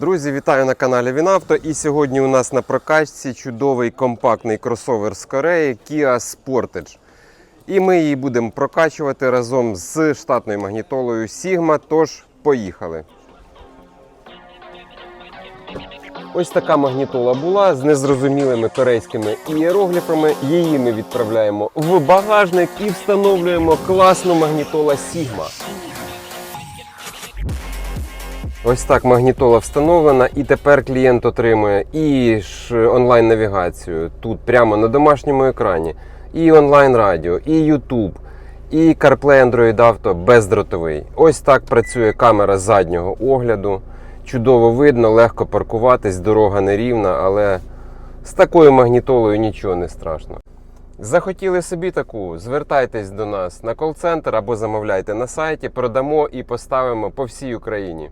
Друзі, вітаю на каналі Вінавто. І сьогодні у нас на прокачці чудовий компактний кросовер з Кореї Kia Sportage. І ми її будемо прокачувати разом з штатною магнітолою Sigma. Тож, поїхали. Ось така магнітола була з незрозумілими корейськими ієрогліфами. Її ми відправляємо в багажник і встановлюємо класну магнітола Sigma. Ось так магнітола встановлена, і тепер клієнт отримує і онлайн-навігацію тут прямо на домашньому екрані, і онлайн-радіо, і YouTube, і CarPlay Android Auto бездротовий. Ось так працює камера заднього огляду. Чудово видно, легко паркуватись, дорога нерівна, але з такою магнітолою нічого не страшно. Захотіли собі таку, звертайтесь до нас на кол-центр або замовляйте на сайті, продамо і поставимо по всій Україні.